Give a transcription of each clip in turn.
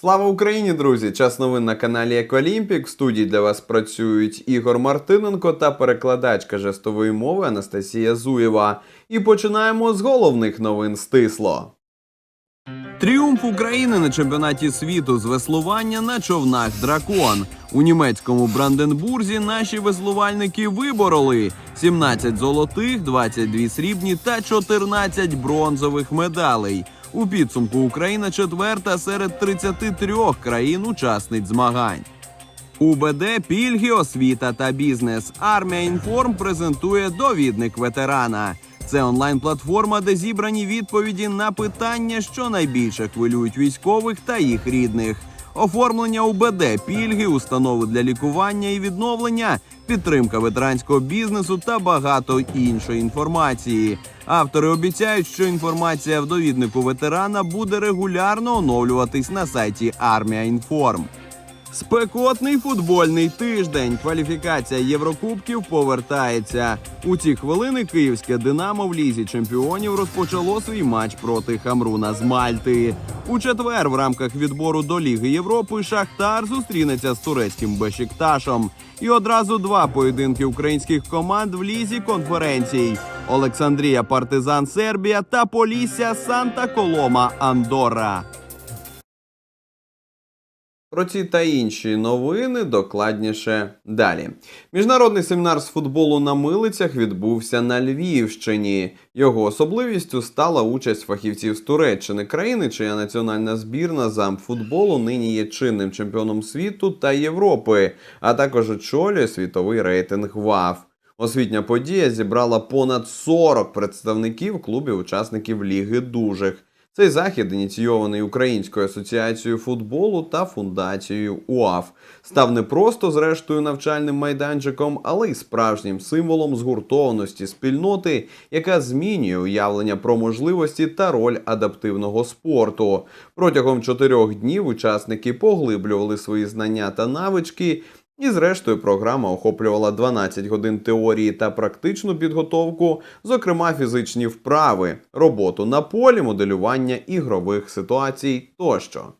Слава Україні, друзі! Час новин на каналі Еколімпік. В студії для вас працюють Ігор Мартиненко та перекладачка жестової мови Анастасія Зуєва. І починаємо з головних новин стисло. Тріумф України на чемпіонаті світу з веслування на човнах Дракон. У німецькому Бранденбурзі наші веслувальники вибороли 17 золотих, 22 срібні та 14 бронзових медалей. У підсумку Україна четверта серед 33 країн-учасниць змагань. УБД, пільги, освіта та бізнес. Армія інформ презентує довідник ветерана. Це онлайн-платформа, де зібрані відповіді на питання, що найбільше хвилюють військових та їх рідних. Оформлення УБД, пільги, установи для лікування і відновлення, підтримка ветеранського бізнесу та багато іншої інформації. Автори обіцяють, що інформація в довіднику ветерана буде регулярно оновлюватись на сайті Армія Інформ. Спекотний футбольний тиждень. Кваліфікація Єврокубків повертається. У ці хвилини київське Динамо в лізі чемпіонів розпочало свій матч проти Хамруна з Мальти. У четвер в рамках відбору до Ліги Європи Шахтар зустрінеться з турецьким Бешикташом. І одразу два поєдинки українських команд в лізі конференцій: Олександрія Партизан Сербія та Полісся Санта Колома Андора. Про ці та інші новини докладніше далі. Міжнародний семінар з футболу на милицях відбувся на Львівщині. Його особливістю стала участь фахівців з Туреччини, країни, чия національна збірна замфутболу нині є чинним чемпіоном світу та Європи, а також очолює світовий рейтинг ВАФ. Освітня подія зібрала понад 40 представників клубів учасників Ліги Дужих. Цей захід, ініційований Українською асоціацією футболу та фундацією УАФ, став не просто зрештою навчальним майданчиком, але й справжнім символом згуртованості спільноти, яка змінює уявлення про можливості та роль адаптивного спорту. Протягом чотирьох днів учасники поглиблювали свої знання та навички. І, зрештою, програма охоплювала 12 годин теорії та практичну підготовку, зокрема фізичні вправи, роботу на полі, моделювання ігрових ситуацій тощо.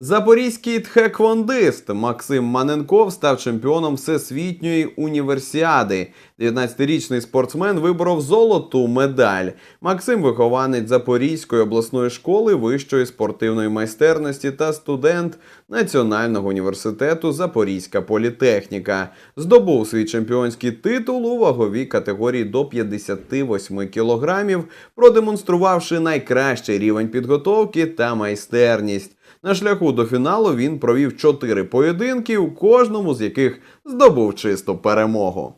Запорізький тхеквондист Максим Маненков став чемпіоном всесвітньої універсіади. 19-річний спортсмен виборов золоту медаль. Максим вихованець Запорізької обласної школи вищої спортивної майстерності та студент Національного університету Запорізька політехніка. Здобув свій чемпіонський титул у ваговій категорії до 58 кілограмів, продемонструвавши найкращий рівень підготовки та майстерність. На шляху до фіналу він провів чотири поєдинки, у кожному з яких здобув чисту перемогу.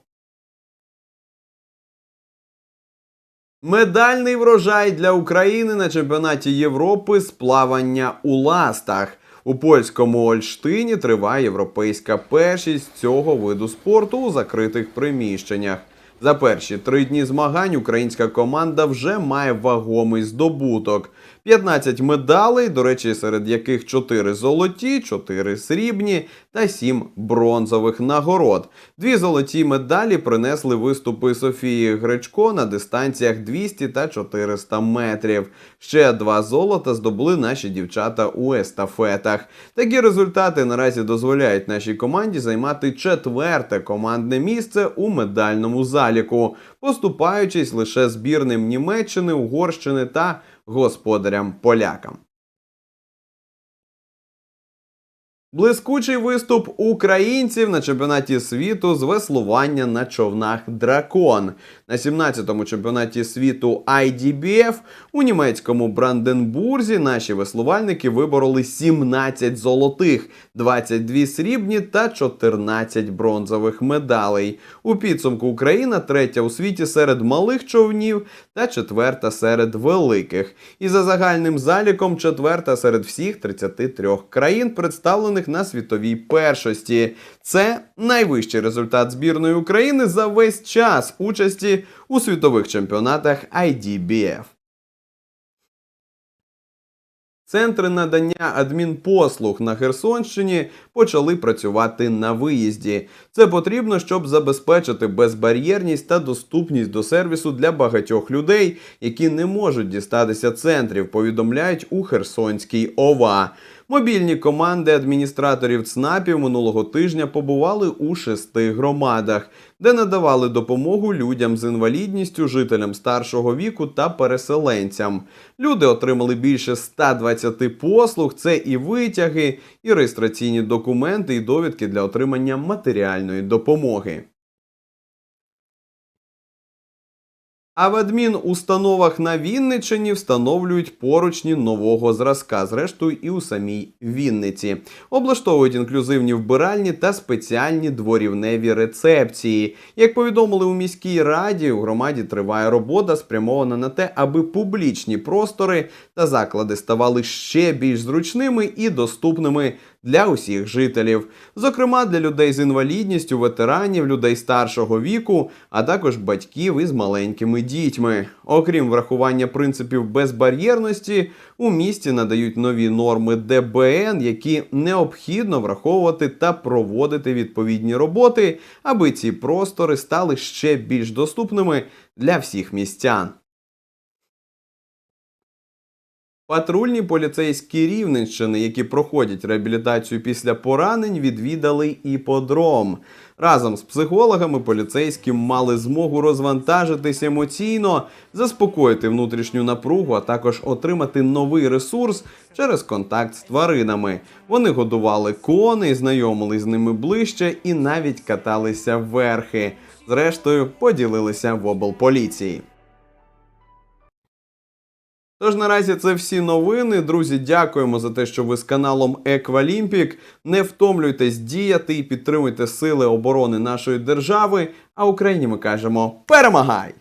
Медальний врожай для України на чемпіонаті Європи з плавання у ластах. У польському Ольштині триває європейська першість цього виду спорту у закритих приміщеннях. За перші три дні змагань українська команда вже має вагомий здобуток. 15 медалей, до речі, серед яких 4 золоті, 4 срібні та 7 бронзових нагород. Дві золоті медалі принесли виступи Софії Гречко на дистанціях 200 та 400 метрів. Ще два золота здобули наші дівчата у естафетах. Такі результати наразі дозволяють нашій команді займати четверте командне місце у медальному заліку, поступаючись лише збірним Німеччини, Угорщини та господарям полякам. Блискучий виступ українців на чемпіонаті світу з веслування на човнах Дракон. На 17-му чемпіонаті світу IDBF у німецькому Бранденбурзі наші веслувальники вибороли 17 золотих, 22 срібні та 14 бронзових медалей. У підсумку Україна третя у світі серед малих човнів та четверта серед великих. І за загальним заліком четверта серед всіх 33 країн, представлених на світовій першості. Це найвищий результат збірної України за весь час участі у світових чемпіонатах IDBF. Центри надання адмінпослуг на Херсонщині почали працювати на виїзді. Це потрібно, щоб забезпечити безбар'єрність та доступність до сервісу для багатьох людей, які не можуть дістатися центрів, повідомляють у Херсонській ОВА. Мобільні команди адміністраторів ЦНАПів минулого тижня побували у шести громадах, де надавали допомогу людям з інвалідністю, жителям старшого віку та переселенцям. Люди отримали більше 120 послуг. Це і витяги, і реєстраційні документи, і довідки для отримання матеріальної допомоги. А в адмінустановах на Вінниччині встановлюють поручні нового зразка, зрештою і у самій Вінниці. Облаштовують інклюзивні вбиральні та спеціальні дворівневі рецепції. Як повідомили у міській раді, у громаді триває робота, спрямована на те, аби публічні простори та заклади ставали ще більш зручними і доступними для усіх жителів, зокрема для людей з інвалідністю, ветеранів, людей старшого віку, а також батьків із маленькими дітьми. Окрім врахування принципів безбар'єрності, у місті надають нові норми ДБН, які необхідно враховувати та проводити відповідні роботи, аби ці простори стали ще більш доступними для всіх містян. Патрульні поліцейські Рівненщини, які проходять реабілітацію після поранень, відвідали іподром. Разом з психологами поліцейські мали змогу розвантажитись емоційно, заспокоїти внутрішню напругу, а також отримати новий ресурс через контакт з тваринами. Вони годували коней, знайомились з ними ближче і навіть каталися верхи. Зрештою, поділилися в облполіції. Тож наразі це всі новини. Друзі, дякуємо за те, що ви з каналом Еквалімпік. Не втомлюйтесь діяти і підтримуйте сили оборони нашої держави. А Україні ми кажемо перемагай!